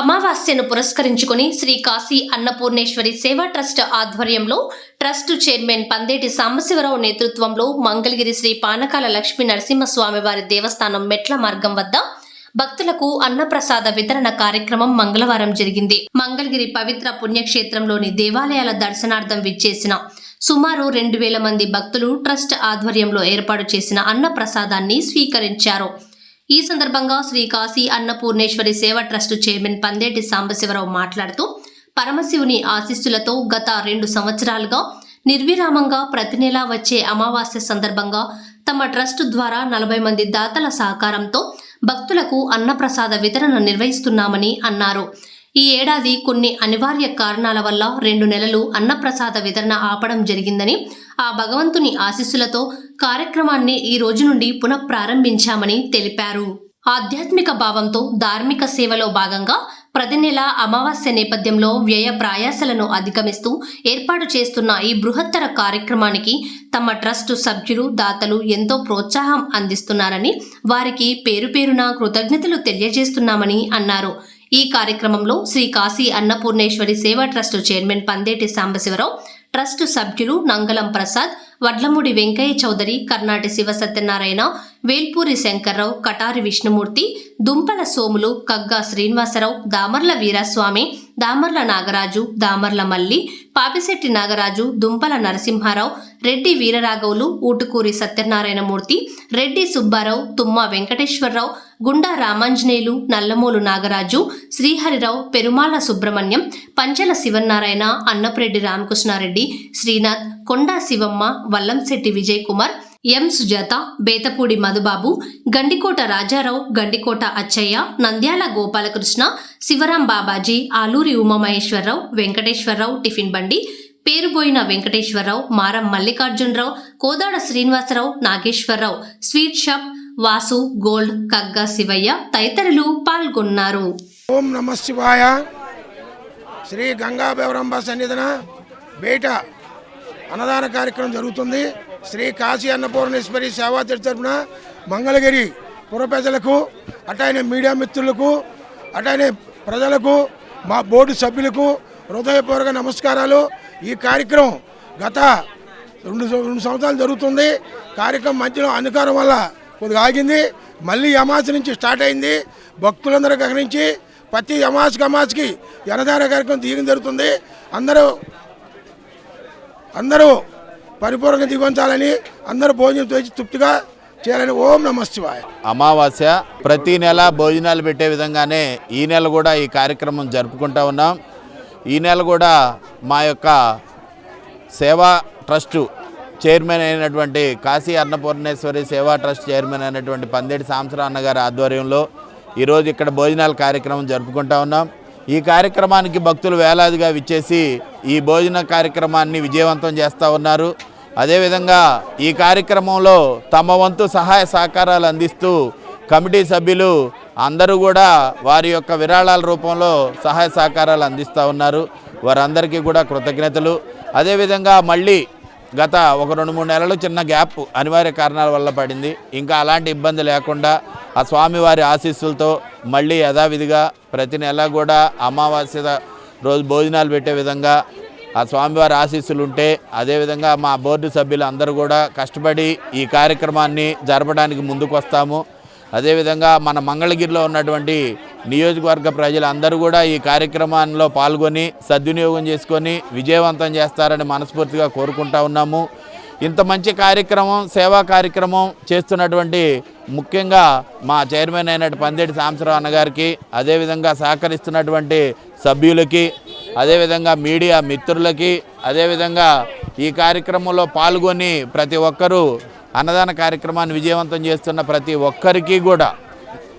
అమావాస్యను పురస్కరించుకుని శ్రీ కాశీ అన్నపూర్ణేశ్వరి సేవా ట్రస్ట్ ఆధ్వర్యంలో trust chairman Pandeti Sambasivarao నేతృత్వంలో మంగళగిరి శ్రీ పానకాల లక్ష్మీ నరసింహస్వామి వారి దేవస్థానం మెట్ల మార్గం వద్ద భక్తులకు అన్నప్రసాద వితరణ కార్యక్రమం మంగళవారం జరిగింది. మంగళగిరి పవిత్ర పుణ్యక్షేత్రంలోని దేవాలయాల దర్శనార్థం విచ్చేసిన సుమారు రెండు వేల మంది భక్తులు ట్రస్ట్ ఆధ్వర్యంలో ఏర్పాటు చేసిన అన్నప్రసాదాన్ని స్వీకరించారు. ఈ సందర్భంగా శ్రీ కాశీ అన్నపూర్ణేశ్వరి సేవా ట్రస్ట్ చైర్మన్ పందేటి సాంబశివరావు మాట్లాడుతూ పరమశివుని ఆశీస్సులతో గత రెండు సంవత్సరాలుగా నిర్విరామంగా ప్రతి నెలా వచ్చే అమావాస్య సందర్భంగా తమ ట్రస్ట్ ద్వారా నలభై మంది దాతల సహకారంతో భక్తులకు అన్నప్రసాద వితరణ నిర్వహిస్తున్నామని అన్నారు. ఈ ఏడాది కొన్ని అనివార్య కారణాల వల్ల రెండు నెలలు అన్నప్రసాద వితరణ ఆపడం జరిగిందని ఆ భగవంతుని ఆశీస్సులతో కార్యక్రమాన్ని ఈ రోజు నుండి పునః ప్రారంభించామని తెలిపారు. ఆధ్యాత్మిక భావంతో ధార్మిక సేవలో భాగంగా ప్రతి నెల అమావాస్య నేపథ్యంలో వ్యయ ప్రయాసలను అధిగమిస్తూ ఏర్పాటు చేస్తున్న ఈ బృహత్తర కార్యక్రమానికి తమ ట్రస్ట్ సభ్యులు దాతలు ఎంతో ప్రోత్సాహం అందిస్తున్నారని వారికి పేరు పేరున కృతజ్ఞతలు తెలియజేస్తున్నామని అన్నారు. ఈ కార్యక్రమంలో Shri Kashi Annapurneshwari Seva trust chairman Pandeti Sambasivarao trust సభ్యులు నంగలం ప్రసాద్ వడ్లమూడి వెంకయ్య చౌదరి కర్ణాటి శివ సత్యనారాయణ వేల్పూరి శంకర్రావు కటారి విష్ణుమూర్తి దుంపల సోములు కగ్గా శ్రీనివాసరావు దామర్ల వీరాస్వామి దామర్ల నాగరాజు దామర్ల మల్లి పాపిశెట్టి నాగరాజు దుంపల నరసింహారావు రెడ్డి వీరరాఘవులు ఊటుకూరి సత్యనారాయణమూర్తి రెడ్డి సుబ్బారావు తుమ్మ వెంకటేశ్వరరావు గుండా రామాంజనేయులు నల్లమూలు నాగరాజు శ్రీహరిరావు పెరుమాళ సుబ్రహ్మణ్యం పంచల శివనారాయణ అన్నపురెడ్డి రామకృష్ణారెడ్డి శ్రీనాథ్ కొండా శివమ్మ వల్లంశెట్టి విజయ్ కుమార్ ఎం. సుజాత బేతపూడి మధుబాబు గండికోట రాజారావు గండికోట అచ్చయ్య నంద్యాల గోపాలకృష్ణ శివరాం బాబాజీ ఆలూరి ఉమామహేశ్వరరావు వెంకటేశ్వరరావు టిఫిన్ బండి Peruboina Venkateswararao Maram Mallikarjunarao Kodada Srinivasarao Nageswararao sweet shop Vasu gold Kagga Sivaiah తదితరులు పాల్గొన్నారు. ఓం నమ శివాయ. శ్రీ గంగా బేవరంబ సన్నిధిన బేట అన్నదాన కార్యక్రమం జరుగుతుంది. శ్రీ కాశీ అన్నపూర్ణేశ్వరి సేవాతీర్థ తరఫున మంగళగిరి పుర అటైన మీడియా మిత్రులకు అటైన ప్రజలకు మా బోర్డు సభ్యులకు హృదయపూర్వక నమస్కారాలు. ఈ కార్యక్రమం గత రెండు రెండు సంవత్సరాలు జరుగుతుంది. కార్యక్రమం మధ్యలో అధికారం వల్ల కొద్దిగా ఆగింది. మళ్ళీ యమాస్ నుంచి స్టార్ట్ అయింది. భక్తులందరూ గమనించి ప్రతి అమాసకి అమాసకి జనధార కార్యక్రమం తీయడం జరుగుతుంది. అందరూ అందరూ పరిపూర్ణంగా దిగొంచాలని అందరూ భోజనం చేసి తృప్తిగా చేయాలని ఓం నమ శివాయ. అమావాస్య ప్రతి నెల భోజనాలు పెట్టే విధంగానే ఈ నెల కూడా ఈ కార్యక్రమం జరుపుకుంటా ఉన్నాం. ఈ నెల కూడా మా యొక్క సేవా ట్రస్టు చైర్మన్ అయినటువంటి కాశీ అన్నపూర్ణేశ్వరి సేవా ట్రస్ట్ చైర్మన్ అయినటువంటి పందేటి సాంసరా గారి ఆధ్వర్యంలో ఈరోజు ఇక్కడ భోజనాల కార్యక్రమం జరుపుకుంటా ఉన్నాం. ఈ కార్యక్రమానికి భక్తులు వేలాదిగా విచ్చేసి ఈ భోజన కార్యక్రమాన్ని విజయవంతం చేస్తూ ఉన్నారు. అదేవిధంగా ఈ కార్యక్రమంలో తమ వంతు సహాయ సహకారాలు అందిస్తూ కమిటీ సభ్యులు అందరూ కూడా వారి యొక్క విరాళాల రూపంలో సహాయ సహకారాలు అందిస్తూ ఉన్నారు. వారందరికీ కూడా కృతజ్ఞతలు. అదేవిధంగా మళ్ళీ గత ఒక రెండు మూడు నెలలు చిన్న గ్యాప్ అనివార్య కారణాల వల్ల పడింది. ఇంకా అలాంటి ఇబ్బంది లేకుండా ఆ స్వామివారి ఆశీస్సులతో మళ్ళీ యథావిధిగా ప్రతి నెల కూడా అమావాస్య రోజు భోజనాలు పెట్టే విధంగా ఆ స్వామివారి ఆశీస్సులు ఉంటే అదేవిధంగా మా బోర్డు సభ్యులు అందరూ కూడా కష్టపడి ఈ కార్యక్రమాన్ని జరపడానికి ముందుకు వస్తాము అదేవిధంగా మన మంగళగిరిలో ఉన్నటువంటి నియోజకవర్గ ప్రజలందరూ కూడా ఈ కార్యక్రమంలో పాల్గొని సద్వినియోగం చేసుకొని విజయవంతం చేస్తారని మనస్ఫూర్తిగా కోరుకుంటా ఉన్నాము. ఇంత మంచి కార్యక్రమం సేవా కార్యక్రమం చేస్తున్నటువంటి ముఖ్యంగా మా చైర్మన్ అయినటువంటి పందేటి సాంబశివరావు అన్నగారికి అదేవిధంగా సహకరిస్తున్నటువంటి సభ్యులకి అదేవిధంగా మీడియా మిత్రులకి అదేవిధంగా ఈ కార్యక్రమంలో పాల్గొని ప్రతి ఒక్కరూ అన్నదాన కార్యక్రమాన్ని విజయవంతం చేస్తున్న ప్రతి ఒక్కరికి కూడా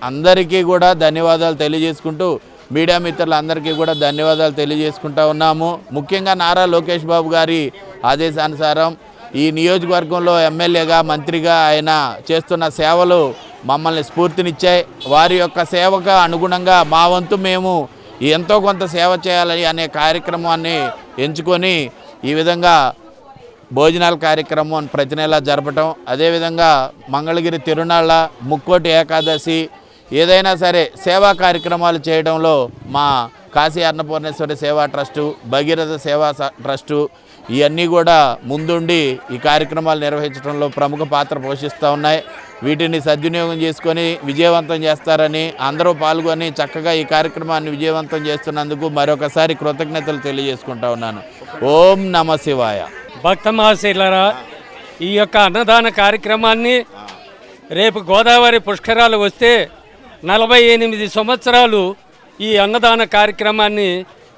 అందరికీ కూడా ధన్యవాదాలు తెలియజేసుకుంటూ మీడియా మిత్రులందరికీ కూడా ధన్యవాదాలు తెలియజేసుకుంటా ఉన్నాము. ముఖ్యంగా నారా లోకేష్ బాబు గారి ఆదేశానుసారం ఈ నియోజకవర్గంలో ఎమ్మెల్యేగా మంత్రిగా ఆయన చేస్తున్న సేవలు మమ్మల్ని స్ఫూర్తినిచ్చాయి. వారి యొక్క సేవకు అనుగుణంగా మా వంతు మేము ఎంతో కొంత సేవ చేయాలని అనే కార్యక్రమాన్ని ఎంచుకొని ఈ విధంగా భోజనాల కార్యక్రమం ప్రతి నెల జరపటం అదేవిధంగా మంగళగిరి తిరునాళ్ళ ముక్కోటి ఏకాదశి ఏదైనా సరే సేవా కార్యక్రమాలు చేయడంలో మా కాశీ అన్నపూర్ణేశ్వరి సేవా ట్రస్టు భగీరథ సేవా స- ట్రస్టు ఇవన్నీ కూడా ముందుండి ఈ కార్యక్రమాలు నిర్వహించడంలో ప్రముఖ పాత్ర పోషిస్తూ ఉన్నాయి. వీటిని సద్వినియోగం చేసుకొని విజయవంతం చేస్తారని అందరూ పాల్గొని చక్కగా ఈ కార్యక్రమాన్ని విజయవంతం చేస్తున్నందుకు మరొకసారి కృతజ్ఞతలు తెలియజేసుకుంటా ఉన్నాను. ఓం నమ శివాయ. భక్త మహాశీలరా ఈ యొక్క అన్నదాన కార్యక్రమాన్ని రేపు గోదావరి పుష్కరాలు వస్తే నలభై ఎనిమిది సంవత్సరాలు ఈ అన్నదాన కార్యక్రమాన్ని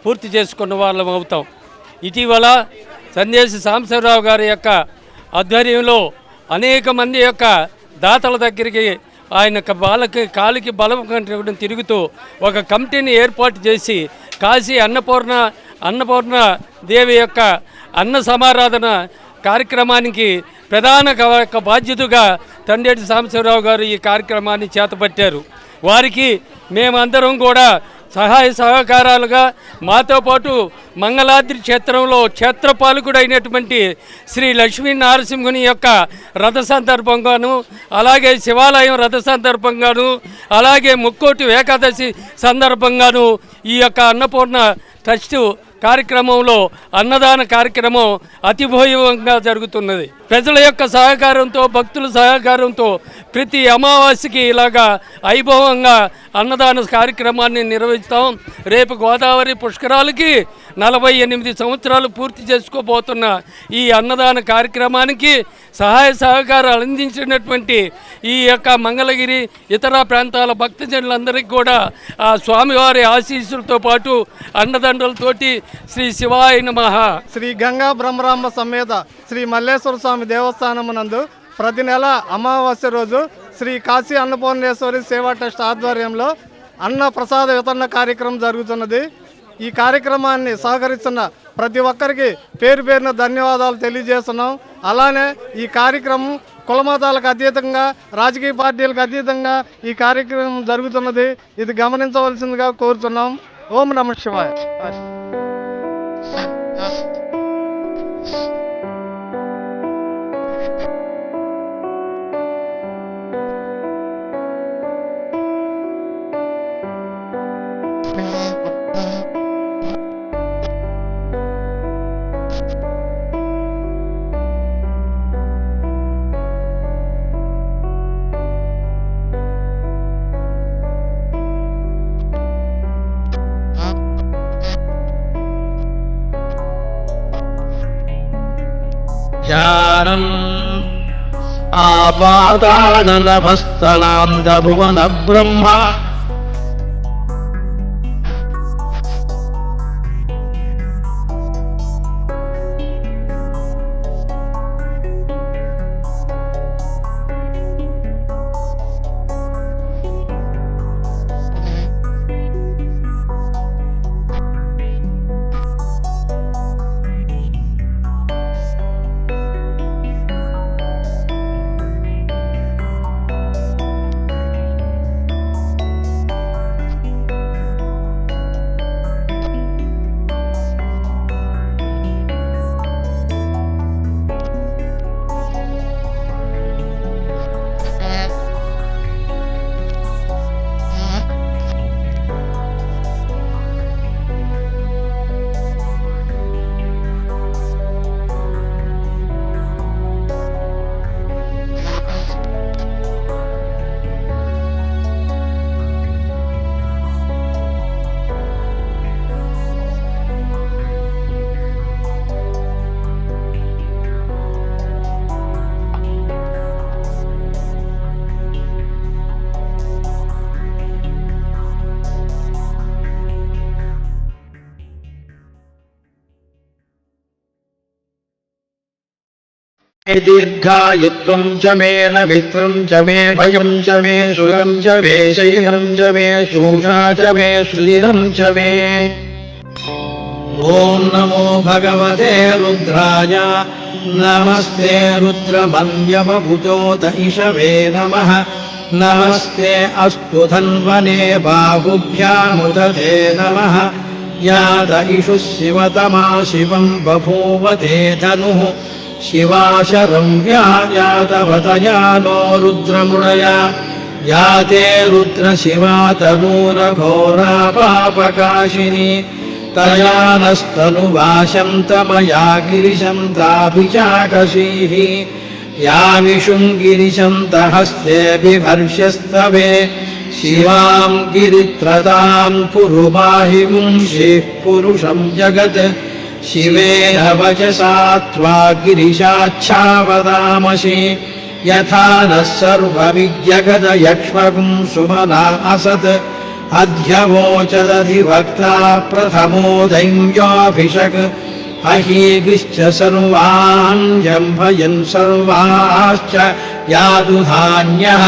పూర్తి చేసుకున్న వాళ్ళం అవుతాం. ఇటీవల సందేశ్ సాంబశివరావు గారి యొక్క ఆధ్వర్యంలో అనేక మంది యొక్క దాతల దగ్గరికి ఆయన వాళ్ళకి కాలికి బలం కంటే తిరుగుతూ ఒక కమిటీని ఏర్పాటు చేసి కాశీ అన్నపూర్ణ అన్నపూర్ణ దేవి యొక్క అన్న సమారాధన కార్యక్రమానికి ప్రధాన యొక్క బాధ్యతగా తండేటి సాంబశివరావు గారు ఈ కార్యక్రమాన్ని చేతపట్టారు. వారికి మేమందరం కూడా సహాయ సహకారాలుగా మాతో పాటు మంగళాద్రి క్షేత్రంలో క్షేత్రపాలకుడు అయినటువంటి శ్రీ లక్ష్మీ నరసింహుని యొక్క రథ సందర్భంగాను అలాగే శివాలయం రథ సందర్భంగాను అలాగే ముక్కోటి ఏకాదశి సందర్భంగాను ఈ యొక్క అన్నపూర్ణ ట్రస్టు కార్యక్రమంలో అన్నదాన కార్యక్రమం అతిభోయంగా జరుగుతున్నది. ప్రజల యొక్క సహకారంతో భక్తుల సహకారంతో ప్రతి అమావాస్యకి ఇలాగా వైభవంగా అన్నదాన కార్యక్రమాన్ని నిర్వహిస్తాం. రేపు గోదావరి పుష్కరాలకి నలభై ఎనిమిది సంవత్సరాలు పూర్తి చేసుకోబోతున్న ఈ అన్నదాన కార్యక్రమానికి సహాయ సహకారాలు అందించినటువంటి ఈ యొక్క మంగళగిరి ఇతర ప్రాంతాల భక్తజనులందరికీ కూడా ఆ స్వామివారి ఆశీస్సులతో పాటు అండదండలతోటి శ్రీ శివాయ నమః. శ్రీ గంగా బ్రహ్మరామ సమేత శ్రీ మల్లేశ్వర స్వామి దేవస్థానమునందు ప్రతి నెల అమావాస్య రోజు శ్రీ కాశీ అన్నపూర్ణేశ్వరి సేవా ట్రస్ట్ ఆధ్వర్యంలో అన్న ప్రసాద వితరణ కార్యక్రమం జరుగుతున్నది. ఈ కార్యక్రమాన్ని సహకరిస్తున్న ప్రతి ఒక్కరికి పేరు పేరున ధన్యవాదాలు తెలియజేస్తున్నాం. అలానే ఈ కార్యక్రమం కులమతాలకు అతీతంగా రాజకీయ పార్టీలకు అతీతంగా ఈ కార్యక్రమం జరుగుతున్నది. ఇది గమనించవలసిందిగా కోరుతున్నాం. ఓం నమ శివాయ. జ్ఞానం ఆ పాతాళనభస్తనాంద భువన బ్రహ్మ. मे न मित्रं च मे भयं च मे सुरं च मे शैलं च मे शूषा च मे सुधिरं च मे। ॐ नमो भगवते रुद्राय। नमस्ते रुद्रमन्यमभुजोत इषवे नमः। नमस्ते अस्तु धन्वने बाहुभ्यामुदते नमः। यात इषुः शिवतमा शिवं बभूव ते धनुः शिवा शरं व्या यातवतया नो रुद्रमुणया याते रुद्रशिवा तनूरघोरापापकाशिनी। तया नस्तनुवाशन्तमया मया चाकशीः या विशुम् गिरिशन्त शिवाम् गिरित्रताम् पुरुबाहि पुरुषम् जगत्। शिवेन वचसा त्वा गिरिशाच्छावदामसि यथा नः सर्वविज्ञगत यक्ष्मगुं सुमना असत्। अध्यवोचदधिवक्ता प्रथमो दैव्योऽभिषक् अहीगिश्च सर्वान् जम्भयन् सर्वाश्च यादुधान्यः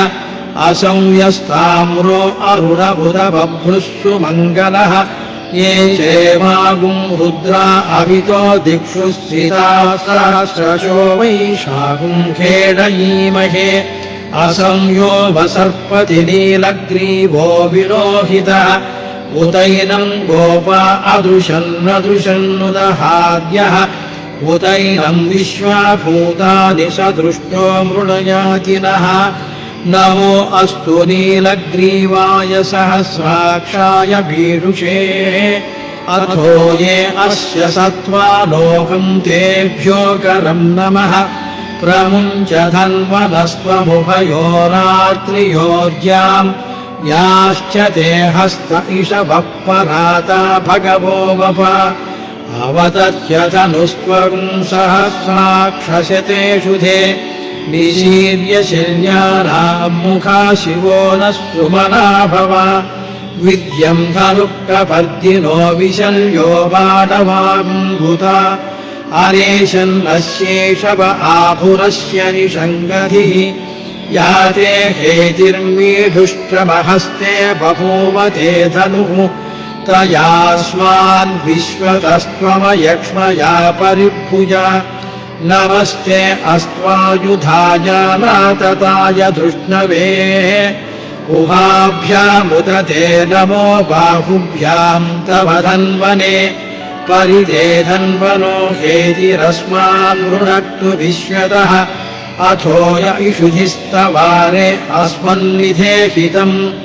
असंयस्ताम्रो अरुणबुधबभ्रुः मङ्गलः ये शेवागुम् रुद्रा अवितो दिक्षु स्थिता सहस्रशो वैशाकुम् खेलयीमहे असंयो वसर्पतिनीलग्रीवो विरोहितः। उतैनम् गोपा अदृशन्नदृशन्नुदहाद्यः। उतैनम् विश्वाभूतानि स दृष्टो मृणयातिनः। नमो अस्तु नीलग्रीवाय सहस्राक्षाय भीरुषे। अथो ये अस्य सत्त्वालोकं तेभ्यो करं नमः। प्रमुञ्च धन्वनस्त्वमुभयोरात्रियोर्याम् याश्च ते हस्त इषवः पराता भगवो वप। अवतत्यतनुस्त्वं सहस्राक्षशतेषु ते निशीर्य शल्यानां मुखा शिवो न सुमना भव विद्यं धनुक्कपर्दिनो विशल्यो बाणवाङ्भुता अरेशन्नस्येषव आभुरस्य निषङ्गधिः। या ते हेतिर्मीढुष्टमहस्ते बभूव ते धनुः त्रयास्मान् विश्वतस्त्वमयक्ष्मया परिभुजा नमस्ते अस्त्वायुधाय नातताय धृष्णवे। उभाभ्यामुदते नमो बाहुभ्यां तव धन्वने। परिदे धन्वनो हेतिरस्मान् मृणक्तु विश्वतः। अथो य इषुधिस्तवारे अस्मन्निधेहितम्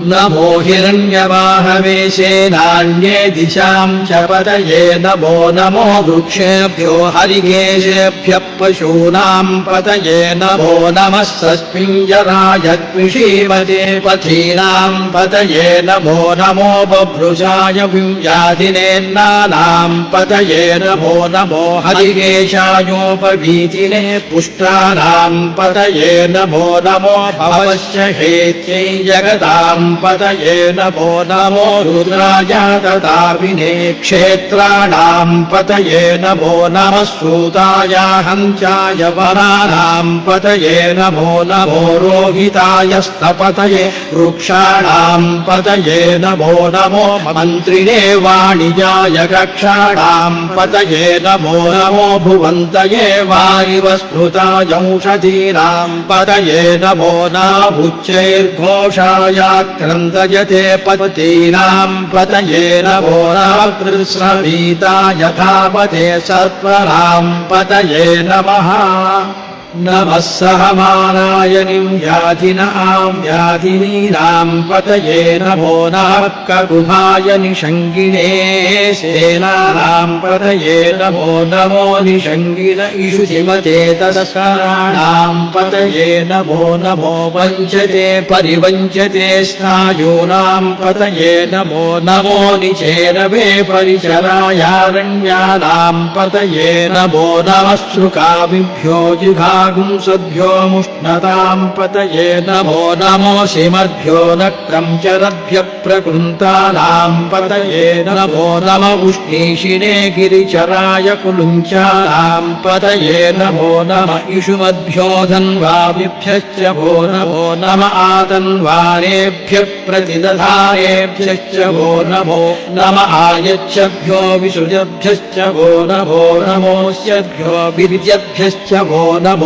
नमो हिरण्यवाहवेशेनान्ये दिशां च पतये नमो नमो वृक्षेभ्यो हरिकेशेभ्यः पशूनां पतये नमो नमः सस्मिञ्जराय कृषीमते पथीनां पतये नमो नमो बभ्रुषाय विव्याधिनेन्नानां पतये नमो नमो हरिकेशायोपवीतिने पुष्टानां पतये नमो नमो भवश्च हेत्यै जगतां पतये नमो नमो रुद्राय तथापिने क्षेत्राणां पतये नमो सूताय हञ्चाय वराणां पतये नमो नमो रोहिताय स्तपतये वृक्षाणां पतये नमो नमो मन्त्रिणे वाणिजाय कक्षाणां पतये नमो नमो भुवन्तये वारिवस्मृताय औषधीनां पतये नमो नाभुच्चैर्घोषायाक्रन्दयते पतीनां पतये नमो नाकृस्रवीताय धापते सर्परां पतये नमः नमः सहमानायनिं यातिनां यातिनीनां पतये नमो नमः ककुभाय निषङ्गिणे सेनानां पतये नमो नमो निषङ्गिन इषुधिमते तस्कराणां पतये नमो नमो वञ्चते परिवञ्चते स्नायूनां पतये नमो नमो निचेरवे परिचरायारण्यानां पतये नमो नमः श्रुकाभिभ्यो जिघा सद्भ्योमुष्णतां पतये नमो नमोऽसिमद्भ्यो नक्रं चरद्भ्य प्रकृन्तानां पतये नमो नम उष्णीषिणे गिरिचराय कुलुञ्चानां पतये नमो नम इषुमद्भ्यो धन्वाभिभ्यश्च भो नमो नम आतन्वानेभ्यः प्रतिदधानेभ्यश्च भो नमो नम आयच्छभ्यो विसृजभ्यश्च भो नमो नमोऽस्यभ्यो विद्यभ्यश्च भो नमो नम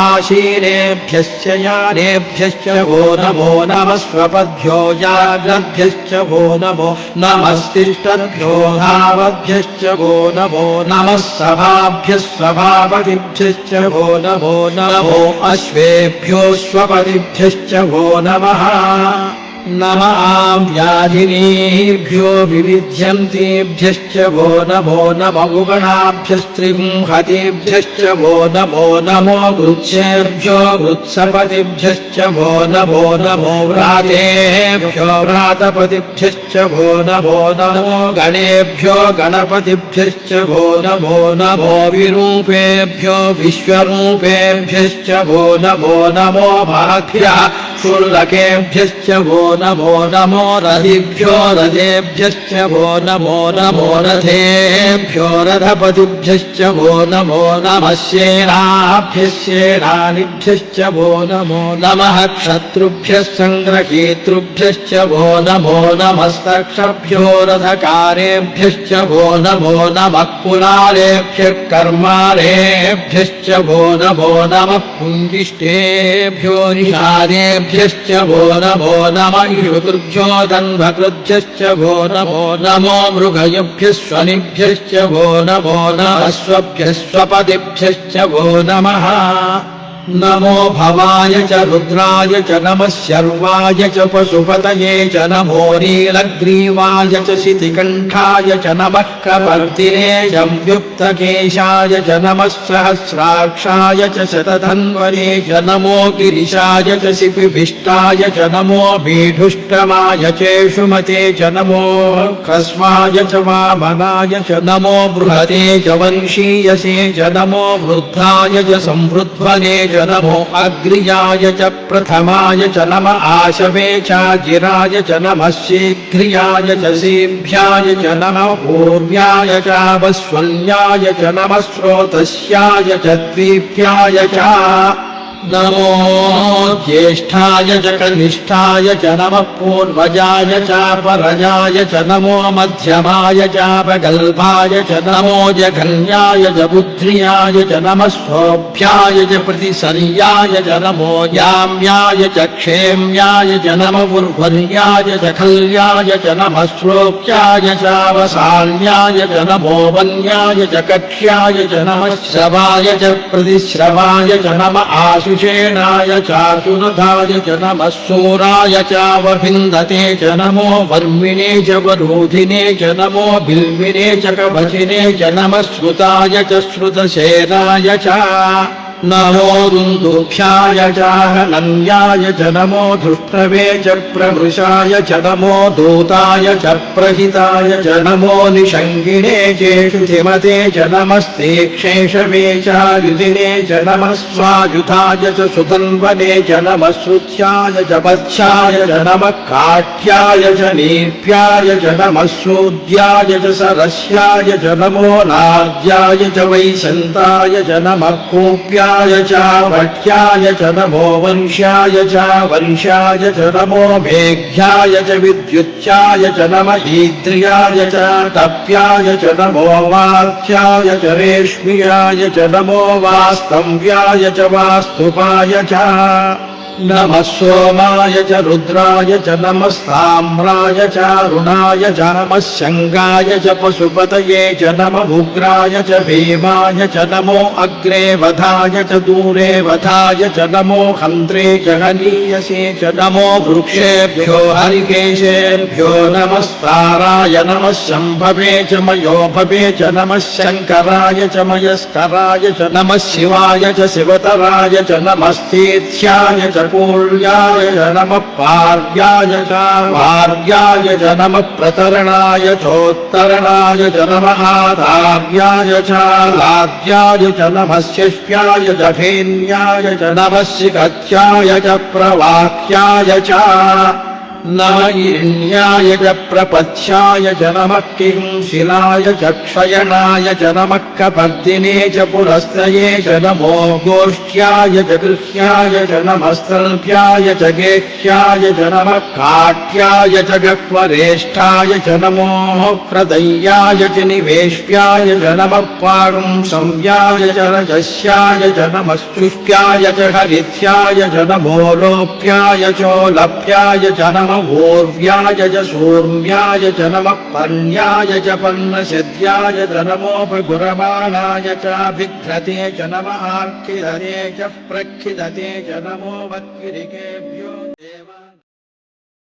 आशीनेभ्यश्च यानेभ्यश्च भो नमो नम स्वपद्भ्यो जाग्रद्भ्यश्च भो नमो नमस्तिष्ठद्भ्यो धावद्भ्यश्च भो नमो नमः सभाभ्यः स्वभापतिभ्यश्च भो नमो नमो अश्वेभ्योऽश्वपतिभ्यश्च भो नमः नम व्याधिनीभ्यो विविध्यन्तेभ्यश्च वो नमो नम उगणाभ्यस्त्रिंहतेभ्यश्च वो नमो नमो वृक्षेभ्यो वृत्सपतिभ्यश्च वो नमो नमो व्रातेभ्यो व्रातपतिभ्यश्च वो नमो नमो गणेभ्यो गणपतिभ्यश्च वो नमो नमो विरूपेभ्यो विश्वरूपेभ्यश्च वो नमो नमो महभ्यः क्षुल्लकेभ्यश्च वो नमो नमो रथिभ्यो रथेभ्यश्च वो नमो नमो रथेभ्यो रथपतिभ्यश्च वो नमो नमः सेनाभ्यः सेनानिभ्यश्च वो नमो नमः क्षत्रुभ्यः सङ्ग्रहीतृभ्यश्च वो नमो नमस्तक्षभ्यो रथकारेभ्यश्च वो नमो नमः कुलालेभ्यः कर्मालेभ्यश्च वो नमो नमः पुञ्जिष्टेभ्यो निषादेभ्यश्च वो नमो नम इषुकृभ्यो तन्वकृभ्यश्च भो नमो नमो मृगयभ्यः स्वनिभ्यश्च भो नमो नमः स्वभ्यः स्वपतिभ्यश्च भो नमः नमो भवाय च रुद्राय च नमः शर्वाय च पशुपतये च नमो नीलग्रीवाय च शितिकण्ठाय च नमः कपर्दिने च व्युक्तकेशाय च नमः सहस्राक्षाय च शतधन्वने च नमो गिरिशाय च शिपिभिष्टाय च नमो भीढुष्टमाय चेषुमते च नमो खस्माय च वामनाय च नमो बृहते च वंशीयसे च नमो वृद्धाय च संवृध्वने च नमो अग्र्याय च प्रथमाय च नम आशवे चाजिराय च नमः शीघ्रियाय च सेभ्याय च नमः पूर्व्याय चावस्वल्याय च नमः स्रोतस्याय च द्वीप्याय च नमो ज्येष्ठाय च कनिष्ठाय च नमः पूर्वजाय च परजाय च नमो मध्यमाय च प्रगल्भाय च नमो जघन्याय च बुद्ध्रियाय च नमः सोऽभ्याय च प्रतिसर्याय च नमो याम्याय च क्षेम्याय च नमः उर्वर्याय च खल्याय च नमः श्लोक्याय च वसान्याय च नमो वन्याय च कक्ष्याय च नमः श्रवाय च प्रतिश्रवाय च नम आशुषेणाय चातुरथाय च नमः सूराय च वभिन्दते च नमो वर्मिणे च वरोधिने च नमो बिल्विने च कवचिने च नमः श्रुताय च श्रुतसेनाय च नमो दुन्दुभ्याय च नमो धृष्टवे च प्रवृषाय च नमो दूताय च प्रहिताय च नमो निषङ्गिणे चेषु धिमते च नमस्ते क्षेषवे च नमः स्वायुधाय च सुतन्वने च नमः च वत्स्याय च नमः काठ्याय च नीर्प्याय च नमः च सरस्याय च नमो नाद्याय च वैशन्ताय च नमः कूप्याय च वट्याय च नमो वंश्याय च वंशाय च नमो मेघ्याय च विद्युच्चाय च नमः ईद्रियाय च तप्याय च नमो वात्याय च रेश्मियाय च नमो वास्तव्याय च वास्तुपाय च नमः सोमाय च रुद्राय च नमस्ताम्राय च रुणाय च नमः शङ्गाय च पशुपतये च नमः उग्राय च भीमाय च नमो अग्रे वधाय च दूरे वधाय च नमो हन्त्रे च हनीयसे च नमो वृक्षेभ्यो हरिकेशेभ्यो नमस्ताराय नमः शम्भवे च मयोभवे च नमः शङ्कराय च मयस्कराय च नमः शिवाय च शिवतराय च नमस्तीर्थ्याय च च नमः पार्याय च वार्याय च नमः प्रतरणाय चोत्तरणाय च नमः आधार्याय च लाद्याय च शिष्याय जठेन्याय फेन्याय च च प्रवाक्याय च नम इण्याय च प्रपथ्याय च नमः किंशिलाय च क्षयणाय च नमः कपर्दिने च पुरस्तये च नमो गोष्ठ्याय च गृह्याय च नमः स्तल्भ्याय च गेह्याय च नमः काठ्याय च गह्वरेष्ठाय च नमो प्रदय्याय च निवेश्याय च नमः पाणुं संव्याय च रजस्याय च नमः शुष्क्याय च हरिथ्याय च नमो लोप्याय चोलभ्याय च नमः ओर्व्यायज च नमः पर्यायज पर्णसिद्ध्यायज नमोपगुरमाणाय चाभिघ्रते च नम आर्किधते च प्रक्षिदते च नमो वत्किरिकेभ्यो देवा